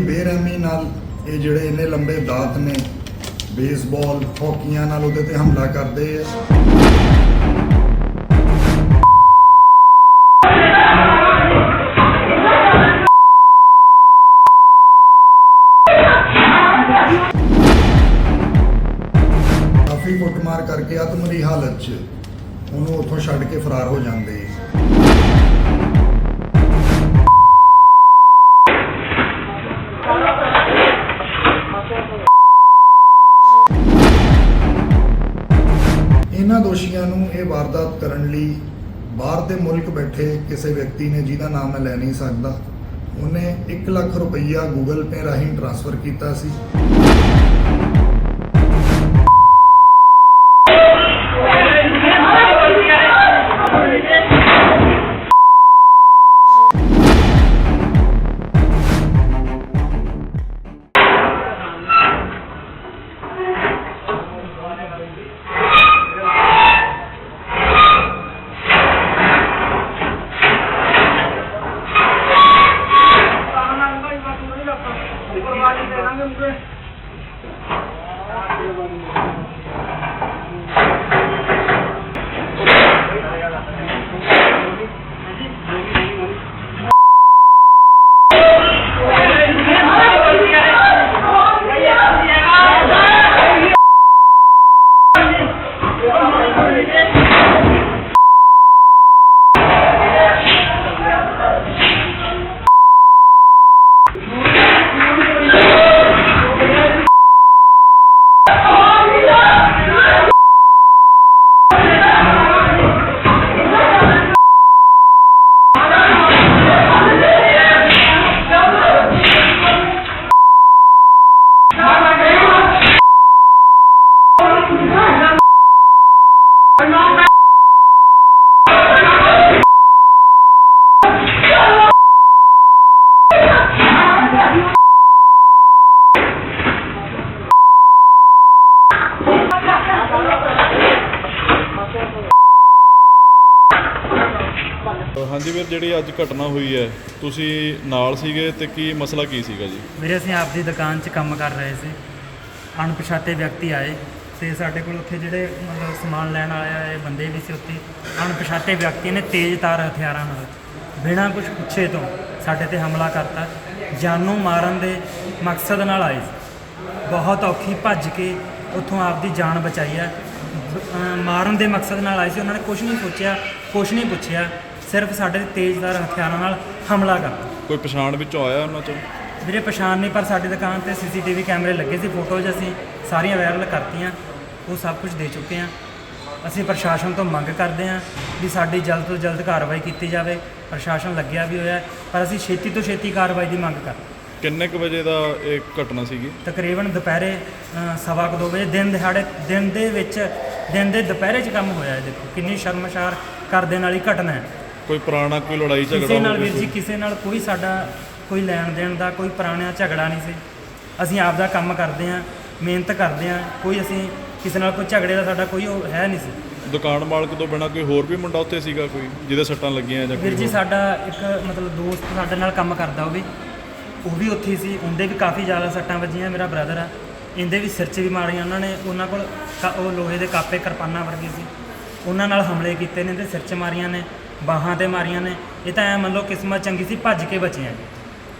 ਬੇਰਹਿਮੀ ਨਾਲ ਇਹ ਜਿਹੜੇ ਇੰਨੇ ਲੰਬੇ ਦਾਤ ਨੇ, ਬੇਸਬਾਲ, ਹਾਕੀਆਂ ਨਾਲ ਉਹਦੇ ਤੇ ਹਮਲਾ ਕਰਦੇ ਆ। ਦੋਸ਼ੀਆਂ ਨੂੰ ਇਹ ਵਾਰਦਾਤ ਕਰਨ ਲਈ ਬਾਹਰ ਦੇ ਮੁਲਕ ਬੈਠੇ ਕਿਸੇ ਵਿਅਕਤੀ ਨੇ ਜਿਹਦਾ ਨਾਮ ਮੈਂ ਲੈ ਨਹੀਂ ਸਕਦਾ, ਉਹਨੇ 1 ਲੱਖ ਰੁਪਈਆ ਗੂਗਲ ਪੇ ਰਾਹੀਂ ਟ੍ਰਾਂਸਫਰ ਕੀਤਾ ਸੀ। ਹਾਂਜੀ ਵੀਰ, ਜਿਹੜੀ ਅੱਜ ਘਟਨਾ ਹੋਈ ਹੈ, ਤੁਸੀਂ ਨਾਲ ਸੀਗੇ ਤੇ ਕੀ ਮਸਲਾ ਕੀ ਸੀਗਾ ਜੀ? ਵੀਰੇ, ਅਸੀਂ ਆਪਦੀ ਦੁਕਾਨ 'ਚ ਕੰਮ ਕਰ ਰਹੇ ਸੀ। ਅਣਪਛਾਤੇ ਵਿਅਕਤੀ ਆਏ ਤੇ ਸਾਡੇ ਕੋਲ ਉੱਥੇ ਜਿਹੜੇ ਮਤਲਬ ਸਮਾਨ ਲੈਣ ਵਾਲੇ ਆਏ ਬੰਦੇ ਵੀ ਸੀ ਉੱਥੇ। ਅਣਪਛਾਤੇ ਵਿਅਕਤੀ ਨੇ ਤੇਜ਼ ਤਾਰ ਹਥਿਆਰਾਂ ਨਾਲ ਬਿਨਾਂ ਕੁਝ ਪੁੱਛੇ ਤੋਂ ਸਾਡੇ ਤੇ ਹਮਲਾ ਕਰਤਾ। ਜਾਨੋਂ ਮਾਰਨ ਦੇ ਮਕਸਦ ਨਾਲ ਆਏ ਸੀ। ਬਹੁਤ ਔਖੀ ਭੱਜ ਕੇ ਉੱਥੋਂ ਆਪਦੀ ਜਾਨ ਬਚਾਈ ਹੈ ਮਾਰਨ ਦੇ ਮਕਸਦ ਨਾਲ ਆਏ ਸੀ। ਉਹਨਾਂ ਨੇ ਕੁਝ ਨਹੀਂ ਸੋਚਿਆ ਕੁਝ ਨਹੀਂ ਪੁੱਛਿਆ। ਸਿਰਫ ਸਾਡੇ ਤੇ ਤੇਜ਼ਧਾਰ ਹਥਿਆਰਾਂ ਨਾਲ ਹਮਲਾ ਕਰਤਾ ਕੋਈ ਪਛਾਣ ਵਿੱਚੋਂ ਆਇਆ ਉਹਨਾਂ ਚੋਂ? ਵੀਰੇ ਪਛਾਣ ਨਹੀਂ ਪਰ ਸਾਡੀ ਦੁਕਾਨ ਤੇ ਸੀਸੀਟੀਵੀ ਕੈਮਰੇ ਲੱਗੇ ਸੀ ਫੋਟੋਜ਼ ਅਸੀਂ ਸਾਰੀਆਂ ਵਾਇਰਲ ਕਰਤੀਆਂ ਉਹ ਸਭ ਕੁਝ ਦੇ ਚੁੱਕੇ ਹਾਂ। ਅਸੀਂ ਪ੍ਰਸ਼ਾਸਨ ਤੋਂ ਮੰਗ ਕਰਦੇ ਹਾਂ ਵੀ ਸਾਡੀ ਜਲਦ ਤੋਂ ਜਲਦ ਕਾਰਵਾਈ ਕੀਤੀ ਜਾਵੇ। ਪ੍ਰਸ਼ਾਸਨ ਲੱਗਿਆ ਵੀ ਹੋਇਆ ਪਰ ਅਸੀਂ ਛੇਤੀ ਤੋਂ ਛੇਤੀ ਕਾਰਵਾਈ ਦੀ ਮੰਗ ਕਰਦੇ ਕਿੰਨੇ ਕੁ ਵਜੇ ਦਾ ਇਹ ਘਟਨਾ ਸੀਗੀ? ਤਕਰੀਬਨ ਦੁਪਹਿਰੇ ਅ, ਸਵਾ ਕੁ ਦੋ ਵਜੇ ਦਿਨ ਦਿਹਾੜੇ ਦਿਨ ਦੇ ਵਿੱਚ ਦਿਨ ਦੇ ਦੁਪਹਿਰੇ 'ਚ ਕੰਮ ਹੋਇਆ ਹੈ। ਦੇਖੋ ਕਿੰਨੀ ਸ਼ਰਮਸ਼ਾਰ ਕਰ ਦੇਣ ਵਾਲੀ ਘਟਨਾ ਹੈ। ਕੋਈ ਪੁਰਾਣਾ ਕੋਈ ਲੜਾਈ ਝਗੜਾ ਕਿਸੇ ਨਾਲ ਹੋਵੇ ਵੀਰ ਜੀ ਕਿਸੇ ਨਾਲ ਕੋਈ ਸਾਡਾ ਕੋਈ ਲੈਣ ਦੇਣ ਦਾ ਕੋਈ ਪੁਰਾਣਾ ਝਗੜਾ ਨਹੀਂ ਸੀ। ਅਸੀਂ ਆਪ ਦਾ ਕੰਮ ਕਰਦੇ ਹਾਂ ਮਿਹਨਤ ਕਰਦੇ ਹਾਂ ਕੋਈ ਅਸੀਂ ਕਿਸੇ ਨਾਲ ਕੋਈ ਝਗੜੇ ਦਾ ਸਾਡਾ ਕੋਈ ਉਹ ਹੈ ਨਹੀਂ ਸੀ। ਦੁਕਾਨ ਮਾਲਕ ਤੋਂ ਬਿਨਾ ਕੋਈ ਹੋਰ ਵੀ ਮੁੰਡਾ ਉੱਥੇ ਸੀਗਾ ਕੋਈ ਜਿਹਦੇ ਸੱਟਾਂ ਲੱਗੀਆਂ ਜਾਂ ਵੀਰ ਕੋਈ ਜੀ ਹੋਰ? ਸਾਡਾ ਇੱਕ ਮਤਲਬ ਦੋਸਤ ਸਾਡੇ ਨਾਲ ਕੰਮ ਕਰਦਾ ਉਹ ਵੀ। ਉਹ ਵੀ ਉੱਥੇ ਸੀ ਉਹਦੇ ਵੀ ਕਾਫੀ ਜ਼ਿਆਦਾ ਸੱਟਾਂ ਵੱਜੀਆਂ ਮੇਰਾ ਬ੍ਰਦਰ ਆ। ਇਹਦੇ ਵੀ ਸਿਰ 'ਚ ਵੀ ਮਾਰੀਆਂ ਉਹਨਾਂ ਨੇ ਉਹਨਾਂ ਕੋਲ ਕ- ਉਹ ਲੋਹੇ ਦੇ ਕਾਪੇ ਕਿਰਪਾਨਾਂ ਵਰਗੇ ਸੀ। ਉਹਨਾਂ ਨਾਲ ਹਮਲੇ ਕੀਤੇ ਨੇ ਇਹਦੇ ਸਿਰ 'ਚ ਮਾਰੀਆਂ ਨੇ। ਬਾਹਾਂ ਤੇ ਮਾਰੀਆਂ ਨੇ। ਇਹ ਤਾਂ ਐ ਮੰਨ ਲਓ ਕਿਸਮਤ ਚੰਗੀ ਸੀ ਭੱਜ ਕੇ ਬਚੇ ਆ।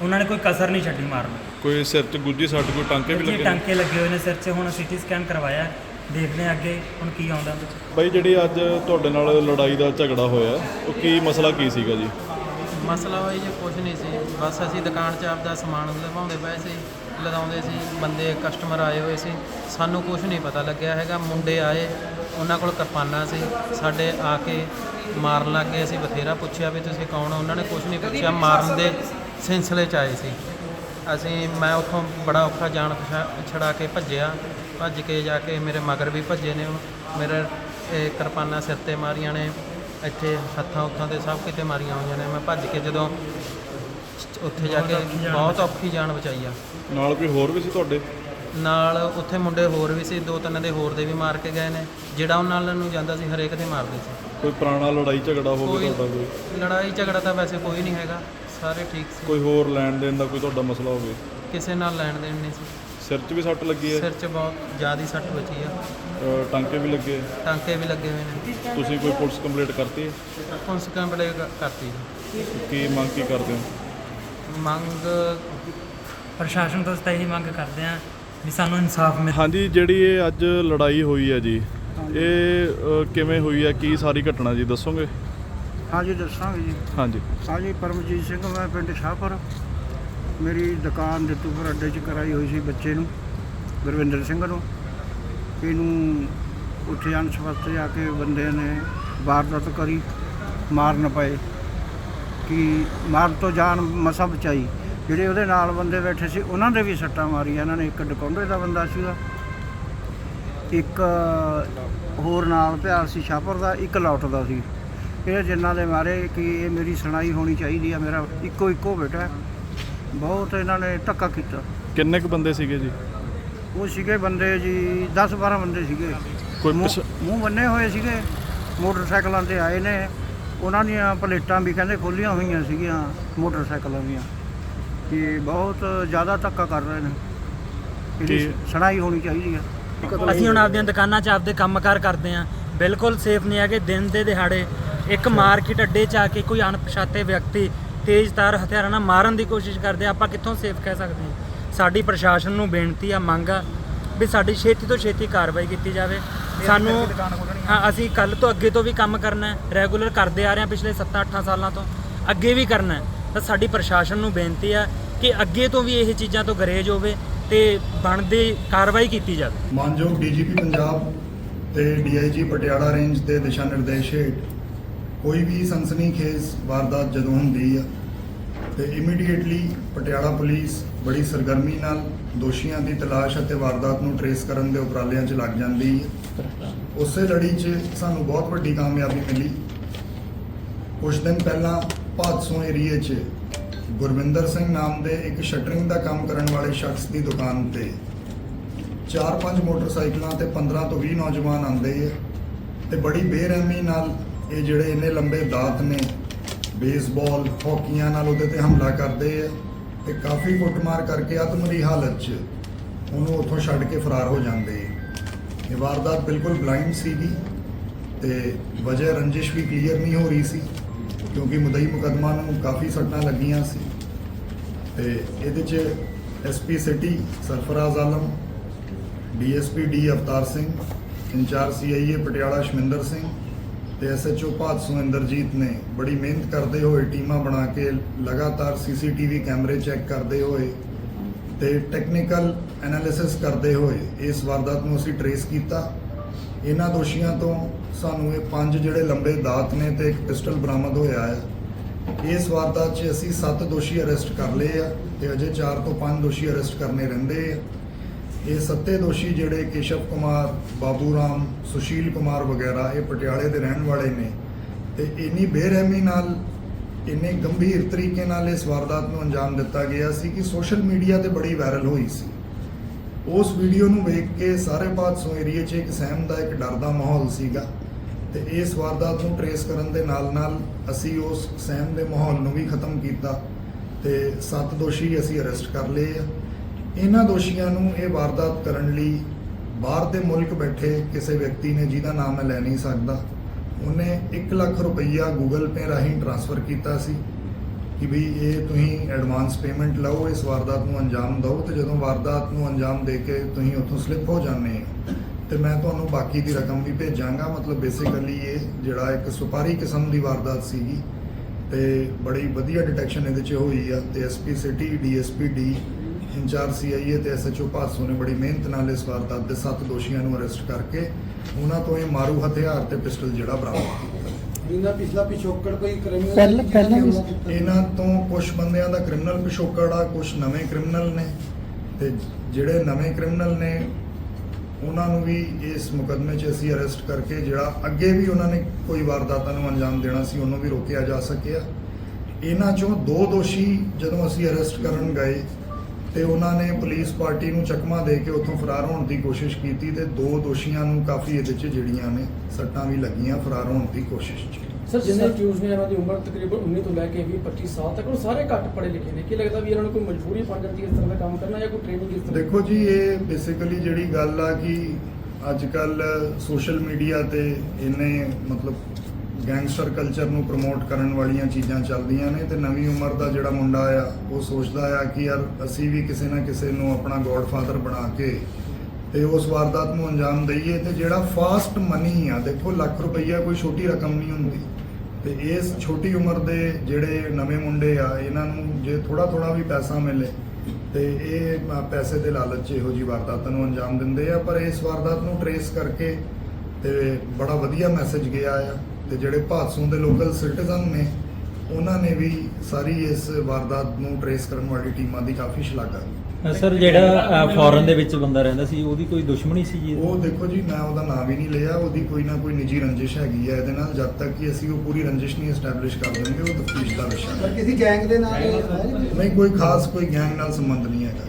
ਉਹਨਾਂ ਨੇ ਕੋਈ ਕਸਰ ਨਹੀਂ ਛੱਡੀ ਮਾਰਨ। ਕੋਈ ਸਿਰ 'ਚ ਗੁੱਜੀ ਸੱਟ ਕੋਈ ਟਾਂਕੇ ਵੀ ਜੀ ਲੱਗੇ ਨੇ? ਟਾਂਕੇ ਲੱਗੇ ਹੋਏ ਨੇ ਸਿਰ 'ਚ। ਹੁਣ ਸੀਟੀ ਸਕੈਨ ਕਰਵਾਇਆ। ਦੇਖਦੇ ਹਾਂ ਅੱਗੇ ਹੁਣ ਕੀ ਆਉਂਦਾ ਉਹਦੇ 'ਚ ਬਾਈ ਜਿਹੜੀ ਅੱਜ ਤੁਹਾਡੇ ਨਾਲ ਲੜਾਈ ਦਾ ਝਗੜਾ ਹੋਇਆ ਉਹ ਕੀ ਮਸਲਾ ਕੀ ਸੀਗਾ ਜੀ? ਮਸਲਾ ਹੋਈ ਜੀ ਕੁਝ ਨਹੀਂ ਸੀ। ਬਸ ਅਸੀਂ ਦੁਕਾਨ 'ਚ ਆਪਦਾ ਸਮਾਨ ਲਵਾਉਂਦੇ ਪਏ ਸੀ ਲਦਾਉਂਦੇ ਸੀ। ਬੰਦੇ ਕਸਟਮਰ ਆਏ ਹੋਏ ਸੀ। ਸਾਨੂੰ ਕੁਝ ਨਹੀਂ ਪਤਾ ਲੱਗਿਆ ਹੈਗਾ। ਮੁੰਡੇ ਆਏ ਉਹਨਾਂ ਕੋਲ ਕਿਰਪਾਨਾਂ ਸੀ। ਸਾਡੇ ਆ ਕੇ ਮਾਰਨ ਲੱਗ ਗਏ। ਅਸੀਂ ਬਥੇਰਾ ਪੁੱਛਿਆ ਵੀ ਤੁਸੀਂ ਕੌਣ ਹੋ? ਉਹਨਾਂ ਨੇ ਕੁਝ ਨਹੀਂ ਪੁੱਛਿਆ। ਮਾਰਨ ਦੇ ਸਿਲਸਿਲੇ 'ਚ ਆਏ ਸੀ। ਅਸੀਂ ਮੈਂ ਉੱਥੋਂ ਬੜਾ ਔਖਾ ਜਾਨ ਪਛਾ- ਛੜਾ ਕੇ ਭੱਜਿਆ। ਭੱਜ ਕੇ ਜਾ ਕੇ ਮੇਰੇ ਮਗਰ ਵੀ ਭੱਜੇ ਨੇ। ਮੇਰੇ ਇਹ ਕਿਰਪਾਨਾਂ ਸਿਰ ਤੇ ਮਾਰੀਆਂ ਨੇ। ਇੱਥੇ ਹੱਥਾਂ ਉੱਥਾਂ ਤੇ ਸਭ ਕਿਤੇ ਮਾਰੀਆਂ ਹੋਈਆਂ ਨੇ। ਮੈਂ ਭੱਜ ਕੇ ਜਦੋਂ ਉੱਥੇ ਜਾ ਕੇ ਬਹੁਤ ਔਖੀ ਜਾਨ ਬਹੁਤ ਔਖੀ ਜਾਨ ਬਚਾਈ ਆ। ਨਾਲ ਕੋਈ ਹੋਰ ਵੀ ਸੀ ਤੁਹਾਡੇ? ਨਾਲ ਉੱਥੇ ਮੁੰਡੇ ਹੋਰ ਵੀ ਸੀ ਦੋ ਤਿੰਨ ਦੇ ਹੋਰ ਦੇ ਵੀ ਮਾਰ ਕੇ ਗਏ ਨੇ ਜਿਹੜਾ ਉਹਨਾਂ ਨਾਲ ਨੂੰ ਜਾਂਦਾ ਸੀ ਹਰੇਕ ਦੇ ਮਾਰਦੇ ਸੀ। ਕੋਈ ਪੁਰਾਣਾ ਲੜਾਈ ਝਗੜਾ ਹੋਵੇ ਕੋਈ ਤੁਹਾਡਾ ਕੋਈ? ਲੜਾਈ ਝਗੜਾ ਤਾਂ ਵੈਸੇ ਕੋਈ ਨਹੀਂ ਹੈਗਾ ਸਾਰੇ ਠੀਕ ਸੀ। ਕੋਈ ਹੋਰ ਲੈਣ ਦੇਣ ਦਾ ਕੋਈ ਤੁਹਾਡਾ ਮਸਲਾ ਹੋਵੇ ਕਿਸੇ ਨਾਲ ਲੈਣ ਦੇਣ ਨਹੀਂ ਸੀ। ਸਿਰ 'ਚ ਵੀ ਸੱਟ ਲੱਗੀ ਹੈ? ਸਿਰ 'ਚ ਬਹੁਤ ਜ਼ਿਆਦਾ ਸੱਟ ਵੱਜੀ ਆ। ਅ, ਟਾਂਕੇ ਵੀ ਲੱਗੇ ਹੈ। ਟਾਂਕੇ ਵੀ ਲੱਗੇ ਹੋਏ ਨੇ। ਤੁਸੀਂ ਕੋਈ ਪੁਲਿਸ ਕੰਪਲੇਂਟ ਕਰਤੀ ਹੈ? ਪੁਲਿਸ ਕੰਪਲੇਂਟ ਕਰਤੀ ਕੀ ਮੰਗ ਕੀ ਕਰਦੇ ਹੋ? ਮੰਗ ਪ੍ਰਸ਼ਾਸਨ ਤੋਂ ਤਾਂ ਇਹੀ ਮੰਗ ਕਰਦੇ ਹਾਂ ਵੀ ਸਾਨੂੰ ਇਨਸਾਫ ਮਿਲੇ ਹਾਂਜੀ ਜਿਹੜੀ ਇਹ ਅੱਜ ਲੜਾਈ ਹੋਈ ਹੈ ਜੀ ਇਹ ਅ, ਕਿਵੇਂ ਹੋਈ ਹੈ? ਕੀ ਸਾਰੀ ਘਟਨਾ ਜੀ? ਦੱਸੋਗੇ? ਹਾਂਜੀ ਦੱਸਾਂਗੇ ਜੀ। ਹਾਂਜੀ। ਹਾਂਜੀ ਪਰਮਜੀਤ ਸਿੰਘ ਮੈਂ ਪਿੰਡ ਸ਼ਾਹਪੁਰ। ਮੇਰੀ ਦੁਕਾਨ ਦਿੱਤੂਪੁਰ ਅੱਡੇ 'ਚ ਕਰਾਈ ਹੋਈ ਸੀ ਬੱਚੇ ਨੂੰ ਗੁਰਵਿੰਦਰ ਸਿੰਘ ਨੂੰ। ਇਹਨੂੰ ਉੱਥੇ ਅਨਸਵਸਤ ਜਾ ਕੇ ਬੰਦਿਆਂ ਨੇ ਵਾਰਦਾਤ ਕਰੀ ਮਾਰ ਨਾ ਪਏ। ਕਿ ਮਾਰ ਤੋਂ ਜਾਨ ਮਸਾ ਬਚਾਈ। ਜਿਹੜੇ ਉਹਦੇ ਨਾਲ ਬੰਦੇ ਬੈਠੇ ਸੀ ਉਹਨਾਂ ਦੇ ਵੀ ਸੱਟਾਂ ਮਾਰੀਆਂ ਇਹਨਾਂ ਨੇ। ਇੱਕ ਡਕੌਂਡੇ ਦਾ ਬੰਦਾ ਸੀਗਾ ਇੱਕ ਹੋਰ ਨਾਲ ਪਿਆਰ ਸੀ ਸ਼ਾਹਪੁਰ ਦਾ ਇੱਕ ਲੌਟ ਦਾ ਸੀ। ਇਹ ਜਿਨ੍ਹਾਂ ਦੇ ਮਾਰੇ ਕਿ ਇਹ ਮੇਰੀ ਸੁਣਾਈ ਹੋਣੀ ਚਾਹੀਦੀ ਆ ਮੇਰਾ ਇੱਕੋ ਇੱਕੋ ਬੇਟਾ। ਬਹੁਤ ਇਹਨਾਂ ਨੇ ਧੱਕਾ ਕੀਤਾ। ਕਿੰਨੇ ਕੁ ਬੰਦੇ ਸੀਗੇ ਜੀ? ਉਹ ਸੀਗੇ ਬੰਦੇ ਜੀ 10 12 ਬੰਦੇ ਸੀਗੇ। ਕੋਈ ਮੂੰਹ ਬੰਨੇ ਹੋਏ ਸੀਗੇ ਮੋਟਰਸਾਈਕਲਾਂ ਤੇ ਆਏ ਨੇ। ਉਹਨਾਂ ਦੀਆਂ ਪਲੇਟਾਂ ਵੀ ਕਹਿੰਦੇ ਖੋਲੀਆਂ ਹੋਈਆਂ ਸੀਗੀਆਂ ਮੋਟਰਸਾਈਕਲਾਂ ਦੀਆਂ। ਕਿ ਬਹੁਤ ਜ਼ਿਆਦਾ ਧੱਕਾ ਕਰ ਰਹੇ ਨੇ। ਇਹਦੀ ਕੀ- ਸੁਣਾਈ ਹੋਣੀ ਚਾਹੀਦੀ ਆ। ਅਸੀਂ ਹੁਣ ਆਪਦੀਆਂ ਦੁਕਾਨਾਂ 'ਚ ਆਪਦੇ ਕੰਮਕਾਰ ਕਰਦੇ ਹਾਂ। ਬਿਲਕੁਲ ਸੇਫ ਨਹੀਂ ਹੈਗੇ ਦਿਨ ਦੇ ਦਿਹਾੜੇ ਇੱਕ ਮਾਰਕੀਟ ਅੱਡੇ 'ਚ ਆ ਕੇ ਕੋਈ ਅਣਪਛਾਤੇ ਵਿਅਕਤੀ ਤੇਜ਼ਧਾਰ ਹਥਿਆਰਾਂ ਨਾਲ ਮਾਰਨ ਦੀ ਕੋਸ਼ਿਸ਼ ਕਰਦੇ ਆ, ਆਪਾਂ ਕਿੱਥੋਂ ਸੇਫ ਕਹਿ ਸਕਦੇ ਹਾਂ? ਸਾਡੀ ਪ੍ਰਸ਼ਾਸਨ ਨੂੰ ਬੇਨਤੀ ਆ ਮੰਗ ਆ ਵੀ ਸਾਡੀ ਛੇਤੀ ਤੋਂ ਛੇਤੀ ਕਾਰਵਾਈ ਕੀਤੀ ਜਾਵੇ। ਸਾਨੂੰ ਹਾਂ ਅਸੀਂ ਕੱਲ ਤੋਂ ਅੱਗੇ ਤੋਂ ਵੀ ਕੰਮ ਕਰਨਾ ਹੈ। ਰੈਗੂਲਰ ਕਰਦੇ ਆ ਰਹੇ ਹਾਂ ਪਿਛਲੇ 7-8 ਸਾਲਾਂ ਤੋਂ। ਅੱਗੇ ਵੀ ਕਰਨਾ ਹੈ। ਤਾਂ ਸਾਡੀ ਪ੍ਰਸ਼ਾਸਨ ਨੂੰ ਬੇਨਤੀ ਆ ਕਿ ਅੱਗੇ ਤੋਂ ਵੀ ਇਹ ਚੀਜ਼ਾਂ ਤੋਂ ਗਰੇਜ ਹੋਵੇ ਤੇ ਬਣਦੀ ਕਾਰਵਾਈ ਕੀਤੀ ਜਾਵੇ। ਮਾਨਯੋਗ ਡੀਜੀਪੀ ਪੰਜਾਬ ਤੇ ਡੀਆਈਜੀ ਪਟਿਆਲਾ ਰੇਂਜ ਦੇ ਦਿਸ਼ਾ ਨਿਰਦੇਸ਼ ਹੇਠ ਕੋਈ ਵੀ ਸਨਸਨੀਖੇਜ਼ ਵਾਰਦਾਤ ਜਦੋਂ ਹੁੰਦੀ ਆ ਤੇ ਇਮੀਡੀਏਟਲੀ ਪਟਿਆਲਾ ਪੁਲਿਸ ਬੜੀ ਸਰਗਰਮੀ ਨਾਲ ਦੋਸ਼ੀਆਂ ਦੀ ਤਲਾਸ਼ ਅਤੇ ਵਾਰਦਾਤ ਨੂੰ ਟਰੇਸ ਕਰਨ ਦੇ ਉਪਰਾਲਿਆਂ 'ਚ ਲੱਗ ਜਾਂਦੀ ਹੈ ਉਸੇ ਲੜੀ 'ਚ ਸਾਨੂੰ ਬਹੁਤ ਵੱਡੀ ਕਾਮਯਾਬੀ ਮਿਲੀ। ਕੁਝ ਦਿਨ ਪਹਿਲਾਂ ਭਾਦਸੋਂ ਏਰੀਏ 'ਚ ਗੁਰਵਿੰਦਰ ਸਿੰਘ ਨਾਮ ਦੇ ਇੱਕ ਸ਼ਟਰਿੰਗ ਦਾ ਕੰਮ ਕਰਨ ਵਾਲੇ ਸ਼ਖਸ ਦੀ ਦੁਕਾਨ ਤੇ। ਚਾਰ ਪੰਜ ਮੋਟਰਸਾਈਕਲਾਂ ਤੇ 15 ਤੋਂ 20 ਨੌਜਵਾਨ ਆਂਦੇ ਆ ਤੇ ਬੜੀ ਬੇਰਹਿਮੀ ਨਾਲ ਇਹ ਜਿਹੜੇ ਇੰਨੇ ਲੰਬੇ ਦਾਤ ਨੇ ਬੇਸਬਾਲ ਹਾਕੀਆਂ ਨਾਲ ਉਹਦੇ ਤੇ ਹਮਲਾ ਕਰਦੇ ਆ ਤੇ ਕਾਫੀ ਕੁੱਟਮਾਰ ਕਰਕੇ ਅਤਮਰੀ ਹਾਲਤ 'ਚ ਉਹਨੂੰ ਉੱਥੋਂ ਛੱਡ ਕੇ ਫਰਾਰ ਹੋ ਜਾਂਦੇ ਇਹ ਵਾਰਦਾਤ ਬਿਲਕੁਲ ਬਲਾਈਂਡ ਸੀਗੀ ਤੇ ਵਜ੍ਹਾ ਰੰਜਿਸ਼ ਵੀ ਕਲੀਅਰ ਨਹੀਂ ਹੋ ਰਹੀ ਸੀ। ਕਿਉਂਕਿ ਮੁਦਈ ਮੁਕੱਦਮਾ ਨੂੰ ਕਾਫੀ ਸੱਟਾਂ ਲੱਗੀਆਂ ਸੀ। ਤੇ ਇਹਦੇ 'ਚ SP city Sarfaraz Alam DSP D Avtar Singh, incharge CIA Patiala Shaminder Singh ਤੇ ਐਸਐਚਓ ਭਾਦਸੋਂ ਇੰਦਰਜੀਤ ਨੇ ਬੜੀ ਮਿਹਨਤ ਕਰਦੇ ਹੋਏ ਟੀਮਾਂ ਬਣਾ ਕੇ ਲਗਾਤਾਰ ਸੀਸੀਟੀਵੀ ਕੈਮਰੇ ਚੈੱਕ ਕਰਦੇ ਹੋਏ ਤੇ ਟੈਕਨੀਕਲ ਐਨਾਲਿਸਿਸ ਕਰਦੇ ਹੋਏ ਇਸ ਵਾਰਦਾਤ ਨੂੰ ਅਸੀਂ ਟਰੇਸ ਕੀਤਾ। ਇਹਨਾਂ ਦੋਸ਼ੀਆਂ ਤੋਂ ਸਾਨੂੰ ਇਹ ਪੰਜ ਜਿਹੜੇ ਲੰਬੇ ਦਾਤ ਨੇ ਤੇ ਇੱਕ ਪਿਸਟਲ ਬਰਾਮਦ ਹੋਇਆ ਹੈ। ਇਸ ਵਾਰਦਾਤ 'ਚ ਅਸੀਂ 7 ਦੋਸ਼ੀ ਅਰੈਸਟ ਕਰ ਲਏ ਆ ਤੇ ਅਜੇ 4 ਤੋਂ 5 ਦੋਸ਼ੀ ਅਰੈਸਟ ਕਰਨੇ ਰਹਿੰਦੇ ਆ। ਇਹ ਸੱਤੇ ਦੋਸ਼ੀ ਜਿਹੜੇ ਕੇਸ਼ਵ ਕੁਮਾਰ, ਬਾਬੂ ਰਾਮ, ਸੁਸ਼ੀਲ ਕੁਮਾਰ ਵਗੈਰਾ, ਇਹ ਪਟਿਆਲੇ ਦੇ ਰਹਿਣ ਵਾਲੇ ਨੇ ਤੇ ਇੰਨੀ ਬੇਰਹਿਮੀ ਨਾਲ, ਇੰਨੇ ਗੰਭੀਰ ਤਰੀਕੇ ਨਾਲ ਇਸ ਵਾਰਦਾਤ ਨੂੰ ਅੰਜਾਮ ਦਿੱਤਾ ਗਿਆ ਸੀ ਕਿ ਸੋਸ਼ਲ ਮੀਡੀਆ ਤੇ ਬੜੀ ਵਾਇਰਲ ਹੋਈ ਸੀ। ਉਸ ਵੀਡੀਓ ਨੂੰ ਵੇਖ ਕੇ ਸਾਰੇ ਭਾਦਸੋਂ ਏਰੀਏ 'ਚ ਇੱਕ ਸਹਿਮ ਦਾ, ਇੱਕ ਡਰ ਦਾ ਮਾਹੌਲ ਸੀਗਾ ਤੇ ਇਸ ਵਾਰਦਾਤ ਨੂੰ ਟਰੇਸ ਕਰਨ ਦੇ ਨਾਲ ਨਾਲ ਅਸੀਂ ਉਸ ਸਹਿਮ ਦੇ ਮਾਹੌਲ ਨੂੰ ਵੀ ਖਤਮ ਕੀਤਾ ਤੇ ਸੱਤ ਦੋਸ਼ੀ ਅਸੀਂ ਅਰੈਸਟ ਕਰ ਲਏ ਆ। ਇਹਨਾਂ ਦੋਸ਼ੀਆਂ ਨੂੰ ਇਹ ਵਾਰਦਾਤ ਕਰਨ ਲਈ ਬਾਹਰ ਦੇ ਮੁਲਕ ਬੈਠੇ ਕਿਸੇ ਵਿਅਕਤੀ ਨੇ, ਜਿਹਦਾ ਨਾਮ ਮੈਂ ਲੈ ਨਹੀਂ ਸਕਦਾ, ਉਹਨੇ 1 ਲੱਖ ਰੁਪਈਆ ਗੂਗਲ ਪੇ ਰਾਹੀਂ ਟ੍ਰਾਂਸਫਰ ਕੀਤਾ ਸੀ। ਕਿ ਵੀ ਇਹ ਤੁਸੀਂ ਐਡਵਾਂਸ ਪੇਮੈਂਟ ਲਓ, ਇਸ ਵਾਰਦਾਤ ਨੂੰ ਅੰਜਾਮ ਦਿਓ ਤੇ ਜਦੋਂ ਵਾਰਦਾਤ ਨੂੰ ਅੰਜਾਮ ਦੇ ਕੇ ਤੁਸੀਂ ਉੱਥੋਂ ਸਲਿੱਪ ਹੋ ਜਾਂਦੇ ਹੋ, ਤੇ ਮੈਂ ਤੁਹਾਨੂੰ ਬਾਕੀ ਦੀ ਰਕਮ ਵੀ ਭੇਜਾਂਗਾ। ਮਤਲਬ ਬੇਸਿਕਲੀ ਇਹ ਜਿਹੜਾ ਇੱਕ ਸੁਪਾਰੀ ਕਿਸਮ ਦੀ ਵਾਰਦਾਤ ਸੀਗੀ ਤੇ ਬੜੀ ਵਧੀਆ ਡਿਟੈਕਸ਼ਨ ਇਹਦੇ 'ਚ ਹੋਈ ਆ ਤੇ SP city DSP D incharge CIA ਤੇ ਐਸਐਚਓ ਭਾਸੋ ਨੇ ਬੜੀ ਮਿਹਨਤ ਨਾਲ ਇਸ ਵਾਰਦਾਤ ਦੇ ਸੱਤ ਦੋਸ਼ੀਆਂ ਨੂੰ ਅਰੈਸਟ ਕਰਕੇ ਉਹਨਾਂ ਤੋਂ ਇਹ ਮਾਰੂ ਹਥਿਆਰ ਤੇ ਪਿਸਟਲ ਜਿਹੜਾ ਬਰਾਮਦ ਇਹਨਾਂ ਪਿਛਲਾ ਪਿਛੋਕੜ ਕੋਈ ਕ੍ਰਿਮੀਨਲ ਪਹਿਲਾਂ- ਪਹਿਲਾਂ ਵੀ ਇਹਨਾਂ ਤੋਂ ਕੁਝ ਬੰਦਿਆਂ ਦਾ ਕ੍ਰਿਮੀਨਲ ਪਿਛੋਕੜ ਆ ਕੁਝ ਨਵੇਂ ਕ੍ਰਿਮੀਨਲ ਨੇ। ਤੇ ਜਿਹੜੇ ਨਵੇਂ ਕ੍ਰਿਮੀਨਲ ਨੇ ਉਹਨਾਂ ਨੂੰ ਵੀ ਇਸ ਮੁਕਦਮੇ 'ਚ ਅਸੀਂ ਅਰੈਸਟ ਕਰਕੇ ਜਿਹੜਾ ਅੱਗੇ ਵੀ ਉਹਨਾਂ ਨੇ ਕੋਈ ਵਾਰਦਾਤਾਂ ਨੂੰ ਅੰਜਾਮ ਦੇਣਾ ਸੀ ਉਹਨੂੰ ਵੀ ਰੋਕਿਆ ਜਾ ਸਕਿਆ। ਇਹਨਾਂ 'ਚੋਂ ਦੋ ਦੋਸ਼ੀ ਜਦੋਂ ਅਸੀਂ ਅਰੈਸਟ ਕਰਨ ਗਏ ਤੇ ਉਹਨਾਂ ਨੇ ਪੁਲਿਸ ਪਾਰਟੀ ਨੂੰ ਚਕਮਾ ਦੇ ਕੇ ਉੱਥੋਂ ਫਰਾਰ ਹੋਣ ਦੀ ਕੋਸ਼ਿਸ਼ ਕੀਤੀ ਤੇ ਦੋ ਦੋਸ਼ੀਆਂ ਨੂੰ ਕਾਫੀ ਇਹਦੇ 'ਚ ਜਿਹੜੀਆਂ ਨੇ ਸੱਟਾਂ ਵੀ ਲੱਗੀਆਂ ਫਰਾਰ ਹੋਣ ਦੀ ਕੋਸ਼ਿਸ਼ 'ਚ। ਸਰ ਜਿੰਨੇ ਅਕਿਊਜ਼ ਨੇ ਇਹਨਾਂ ਦੀ ਉਮਰ ਤਕਰੀਬਨ 19 ਤੋਂ ਲੈ ਕੇ 20 25 ਸਾਲ ਤੱਕ ਉਹ ਸਾਰੇ ਘੱਟ ਪੜ੍ਹੇ ਲਿਖੇ ਨੇ। ਕੀ ਲੱਗਦਾ ਵੀ ਇਹਨਾਂ ਨੂੰ ਕੋਈ ਮਜਬੂਰੀ ਬਣ ਜਾਂਦੀ ਇਸ ਤਰ੍ਹਾਂ ਦਾ ਕੰਮ ਕਰਨਾ ਜਾਂ ਕੋਈ ਟ੍ਰੇਨਿੰਗ ਇਸ ਤਰ੍ਹਾਂ ਦੇਖੋ ਜੀ ਇਹ ਬੇਸਿਕਲੀ ਜਿਹੜੀ ਗੱਲ ਆ ਕਿ ਅੱਜ ਕੱਲ ਸੋਸ਼ਲ ਮੀਡੀਆ ਤੇ ਇਹਨੇ ਮਤਲਬ ਗੈਂਗਸਟਰ ਕਲਚਰ ਨੂੰ ਪ੍ਰਮੋਟ ਕਰਨ ਵਾਲੀਆਂ ਚੀਜ਼ਾਂ ਚੱਲਦੀਆਂ ਨੇ ਤੇ ਨਵੀਂ ਉਮਰ ਦਾ ਜਿਹੜਾ ਮੁੰਡਾ ਆ, ਉਹ ਸੋਚਦਾ ਆ ਕਿ ਯਾਰ ਅਸੀਂ ਵੀ ਕਿਸੇ ਨਾ ਕਿਸੇ ਨੂੰ ਆਪਣਾ ਗੋਡਫਾਦਰ ਬਣਾ ਕੇ ਤੇ ਉਸ ਵਾਰਦਾਤ ਨੂੰ ਅੰਜਾਮ ਦਈਏ ਤੇ ਜਿਹੜਾ ਫਾਸਟ ਮਨੀ ਆ, ਦੇਖੋ ਲੱਖ ਰੁਪਈਆ ਕੋਈ ਛੋਟੀ ਰਕਮ ਨਹੀਂ ਹੁੰਦੀ। ਤੇ ਇਸ ਛੋਟੀ ਉਮਰ ਦੇ ਜਿਹੜੇ ਨਵੇਂ ਮੁੰਡੇ ਆ, ਇਹਨਾਂ ਨੂੰ ਜੇ ਥੋੜਾ ਥੋੜਾ ਵੀ ਪੈਸਾ ਮਿਲੇ ਤੇ ਇਹ ਪੈਸੇ ਦੇ ਲਾਲਚ 'ਚ ਇਹੋ ਜੀ ਵਾਰਦਾਤਾਂ ਨੂੰ ਅੰਜਾਮ ਦਿੰਦੇ ਆ। ਪਰ ਇਸ ਵਾਰਦਾਤ ਨੂੰ ਟਰੇਸ ਕਰਕੇ ਤੇ ਬੜਾ ਵਧੀਆ ਮੈਸੇਜ ਗਿਆ ਆ। ਤੇ ਜਿਹੜੇ ਭਾਦਸੋਂ ਦੇ ਲੋਕਲ ਸਿਟੀਜ਼ਨ ਨੇ ਉਹਨਾਂ ਨੇ ਵੀ ਸਾਰੀ ਇਸ ਵਾਰਦਾਤ ਨੂੰ ਟਰੇਸ ਕਰਨ ਵਾਲੀ ਟੀਮਾਂ ਦੀ ਕਾਫੀ ਸ਼ਲਾਘਾ ਕੀਤੀ। ਸਰ ਜਿਹੜਾ ਫੋਰਨ ਦੇ ਵਿੱਚ ਬੰਦਾ ਰਹਿੰਦਾ ਸੀ ਉਹਦੀ ਕੋਈ ਦੁਸ਼ਮਣੀ ਸੀ ਜੀ ਉਹ ਦੇਖੋ ਜੀ ਮੈਂ ਉਹਦਾ ਨਾਮ ਵੀ ਨਹੀਂ ਲਿਆ ਉਹਦੀ ਕੋਈ ਨਾ ਕੋਈ ਨਿੱਜੀ ਰੰਜਿਸ਼ ਹੈਗੀ ਹੈ ਇਹਦੇ ਨਾਲ ਜਦ ਤੱਕ ਕਿ ਅਸੀਂ ਉਹ ਪੂਰੀ ਰੰਜਿਸ਼ ਨਹੀਂ ਐਸਟੈਬਲਿਸ਼ ਕਰ ਦਿੰਦੇ ਉਹ ਤਫਤੀਸ਼ ਦਾ ਵਿਸ਼ਾ ਹੈ ਸਰ ਕਿਸੇ ਗੈਂਗ ਦੇ ਨਾਲ? ਨਹੀਂ ਕੋਈ ਖਾਸ ਕੋਈ ਗੈਂਗ ਨਾਲ ਸੰਬੰਧ ਨਹੀਂ ਹੈਗਾ